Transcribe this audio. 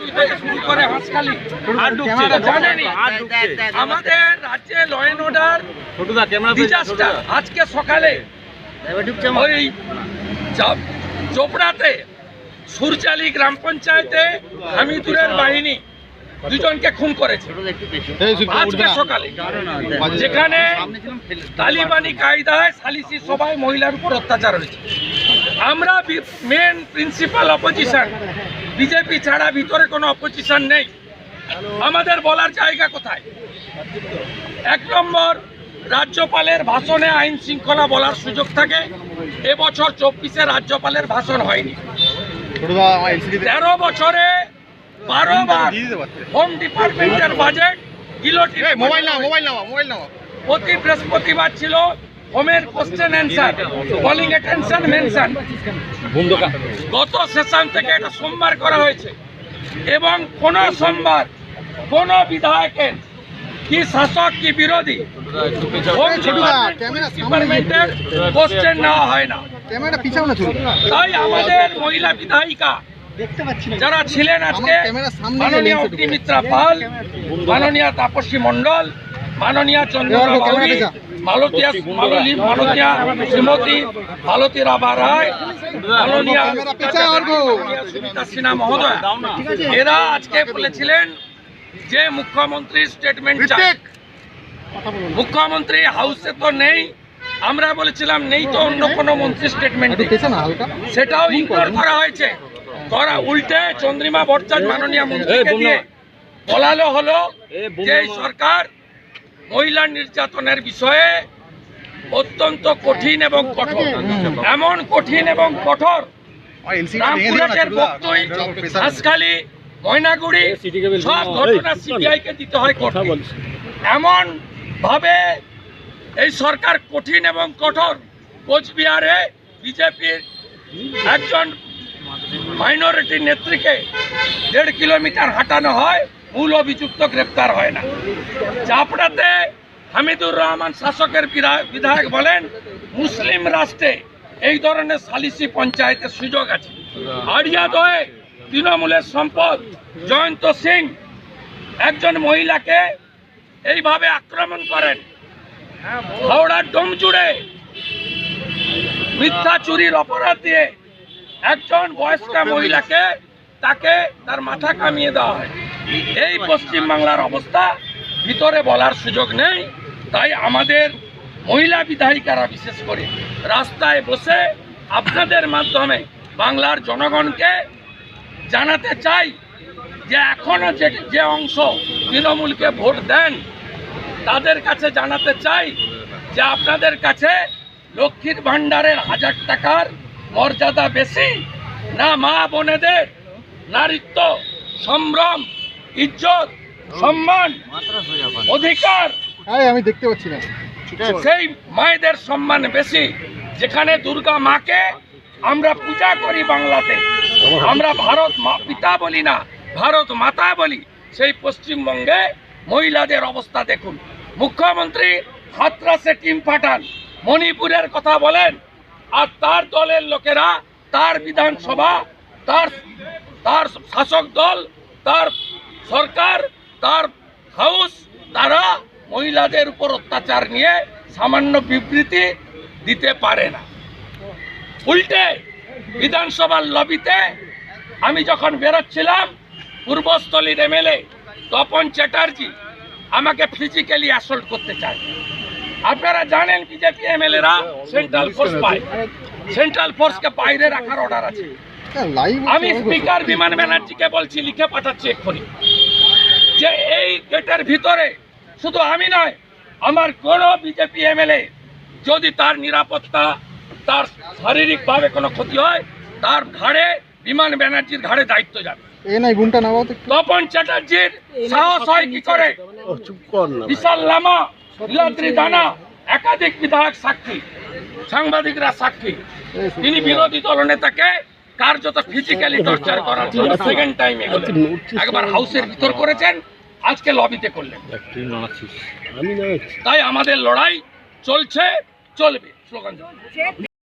দুই থেকে শুরু করে হাঁসখালি আর ঢুকছে। এটা জানেনই। আর ঢুকছে আমাদের রাজ্যে ল অ্যান্ড অর্ডার ডিজাস্টার আজকে সকালে ওই চোপড়াতে সুরচালি গ্রাম পঞ্চায়েতে হামিদুরের বাহিনী দুজনকে খুন করেছে। আজকে সকালে। যেখানে তালিবানি কায়দায় সালিসি সবাই মহিলার উপর অত্যাচার হয়েছে। আমরা মেন প্রিন্সিপাল অপোজিশন বিজেপি ছাড়া ভিতরে কোনো অপোজিশন নেই। আমাদের বলার জায়গা কোথায়? এক নম্বর রাজ্যপালের ভাষণে আইন শৃঙ্খলা বলার সুযোগ থাকে। এবছর চব্বিশে রাজ্যপালের ভাষণ হয়নি। তেরো বছরে বারো বার হোম ডিপার্টমেন্টের বাজেট মোবাইল মোবাইল নাও। প্রতি বৃহস্পতিবার ছিল হোমের question answer calling attention mention গত সেশন থেকে এটা সোমবার করা হয়েছে। এবং কোন সোমবার কোন বিধায়কের কি শাসক কি বিরোধী হোম ডিপার্টমেন্টের কোশ্চেন নেওয়া হয় না। তাই আমাদের মহিলা বিধায়িকা যারা ছিলেন আজকে মাননীয় অগ্নিমিত্রা পাল মাননীয় তাপসী মণ্ডল মাননীয় চন্দ্রা এবার ক্যামেরা বাউরি মালনী মালতীয়া শ্রীমতী মালতী রাভা রায় মাননীয় সুমিতা সিনহা মহোদয় এরা আজকে বলেছিলেন যে মুখ্যমন্ত্রীর স্টেটমেন্ট চাই। মুখ্যমন্ত্রী হাউসে তো নেই আমরা বলেছিলাম নেই তো অন্য কোনো মন্ত্রী স্টেটমেন্ট সেটাও ইগনোর করা হয়েছে। করা উল্টে চন্দ্রিমা ভট্টাচার্য মাননীয় মন্ত্রীকে দিয়ে বলালো হলো যে সরকার মহিলা নির্যাতনের বিষয়ে অত্যন্ত কঠিন এবং কঠোর। এমন কঠিন এবং কঠোর। রামপুরহাটের বক্তই। ময়নাগুড়ি সব ঘটনা সিবিআই কে দিতে হয় এমন ভাবে এই সরকার কঠিন এবং কঠোর। কোচবিহারে বিজেপির একজন মাইনরিটি নেত্রীকে দেড় কিলোমিটার হাঁটানো হয়। মূল অভিযুক্ত গ্রেপ্তার হয় না। চাপড়াতে হামিদুর রহমান শাসকের বিধা- বিধায়ক বলেন, মুসলিম রাষ্ট্রে এই ধরনের সালিসি পঞ্চায়েতের সুযোগ আছে। আড়িয়াদয়ে তৃণমূলের সম্পদ, জয়ন্ত সিং একজন মহিলাকে এইভাবে আক্রমণ করেন। হাওড়ার ডোমজুড়ে মিথ্যা চুরির অপরাধ দিয়ে একজন বয়স্কা মহিলাকে তাকে তার মাথা কামিয়ে দেওয়া হয়। এই পশ্চিম বাংলার অবস্থা, ভিতরে বলার সুযোগ নেই, তাই আমাদের মহিলা বিধায়িকারা বিশেষ করে রাস্তায় বসে আপনাদের মাধ্যমে বাংলার জনগণকে জানাতে চাই যে এখনও যে যে অংশ তৃণমূলকে ভোট দেন, তাদের কাছে জানাতে চাই যে আপনাদের কাছে লক্ষ্মীর ভাণ্ডারের হাজার টাকার মর্যাদা বেশি, না মা বোনেদের নারীত্ব সম্ভ্রম ইজ্জত সম্মান অধিকার আমি দেখতে পাচ্ছি না। সেই মায়েদের সম্মান বেশি। যেখানে দুর্গা মাকে আমরা পূজা করি বাংলাতে। আমরা ভারত মা পিতা বলি না ভারত মাতা বলি। সেই পশ্চিমবঙ্গে মহিলাদের অবস্থা দেখুন। মুখ্যমন্ত্রী হাতরাসে টিম পাঠান। মণিপুরের কথা বলেন। আর তার দলের লোকেরা তার বিধানসভা তার তার শাসক দল তার সরকার তার হাউস তারা মহিলাদের উপর অত্যাচার নিয়ে সামান্য বিবৃতি দিতে পারে না। উল্টে বিধানসভার লবিতে আমি যখন বেরোচ্ছিলাম পূর্বস্থলীর এমএলএ তপন চ্যাটার্জি আমাকে ফিজিক্যালি অ্যাসল্ট করতে চায়। আপনারা জানেন বিজেপি এমএলএরা সেন্ট্রাল ফোর্স পায়। সেন্ট্রাল ফোর্সকে বাইরে রাখার অর্ডার আছে। আমি স্পিকার বিমান ব্যানার্জিকে বলছি লিখে পাঠাচ্ছি এক্ষুনি। যে এই গেটের ভিতরে শুধু আমি নয় আমার কোনো বিজেপি এমএলএ যদি তার নিরাপত্তা তার শারীরিকভাবে কোনো ক্ষতি হয় তার ঘাড়ে বিমান ব্যানার্জির ঘাড়ে দায়িত্ব যাবে। তপন চ্যাটার্জির সাহস হয় কি করে? বিশাল লামা নীলাদ্রি দানা একাধিক বিধায়ক সাক্ষী সাংবাদিকরা সাক্ষী। তিনি বিরোধী দলনেতাকে কার্যত ফিজিক্যালি টর্চার করার জন্য সেকেন্ড টাইম একবার হাউসের ভিতর করেছেন আজকে লবিতে করলেন। তাই আমাদের লড়াই চলছে চলবে। স্লোগান